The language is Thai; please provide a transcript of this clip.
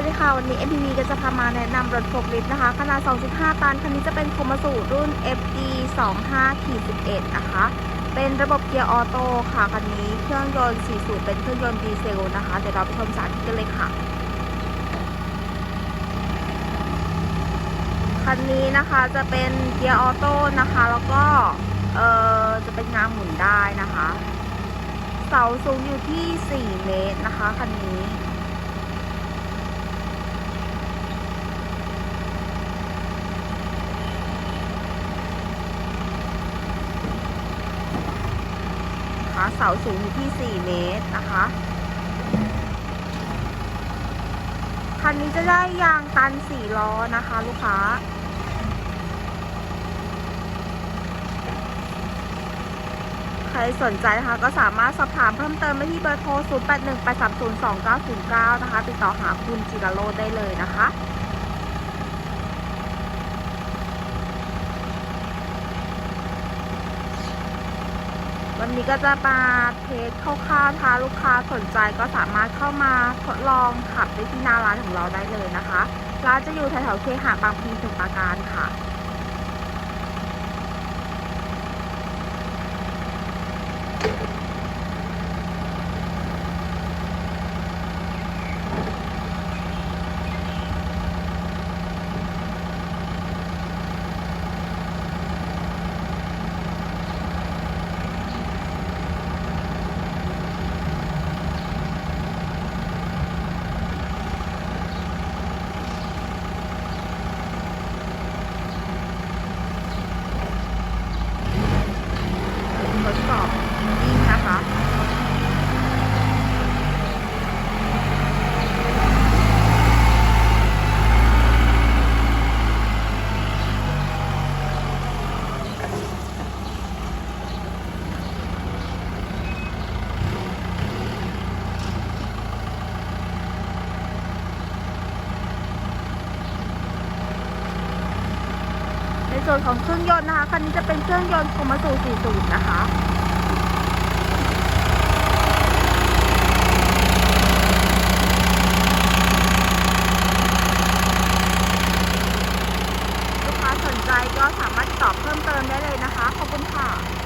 วัสดีค่ะวันนี้ MPV ก็จะพามาแนะนำรถโฟล์ลิฟต์นะคะ ขนาด 2.5 ตัน คันนี้จะเป็นโคมาสูรุ่น FD 25-11 นะคะ เป็นระบบเกียร์ออโต้ค่ะ คันนี้เครื่องยนต์4สูบเป็นเครื่องยนต์ดีเซลนะคะ เดี๋ยวเราไปชมสาธิตกันเลยค่ะ คันนี้นะคะจะเป็นเกียร์ออโต้นะคะ แล้วก็เอ่อจะเป็นงามหมุนได้นะคะ เสาสูงอยู่ที่ 4 เมตรนะคะ คันนี้ นะคะ เสาสูงอยู่ที่ 4 เมตรนะคะคันนี้จะได้ยางตัน4ล้อนะคะ ลูกค้า ใครสนใจนะคะก็สามารถสอบถามเพิ่มเติมได้ที่เบอร์โทร 0818302909 นะคะ ติดต่อหาคุณจิรโรได้เลยนะคะ วันนี้ก็จะมาเทสคร่าวๆถ้าลูกค้าสนใจก็สามารถเข้ามาทดลองขับได้ที่หน้าร้านของเราได้เลยนะคะ ร้านจะอยู่แถวๆเคหะบางพลีสมุทรปราการค่ะ ทด นิ่งนะคะในส่วนของเครื่องยนต์นะคะ คันนี้จะเป็นเครื่องยนต์โคมาสู40 นะคะ ใรก็สามารถตอบเพิ่มเติมได้เลยนะคะ ขอบคุณค่ะ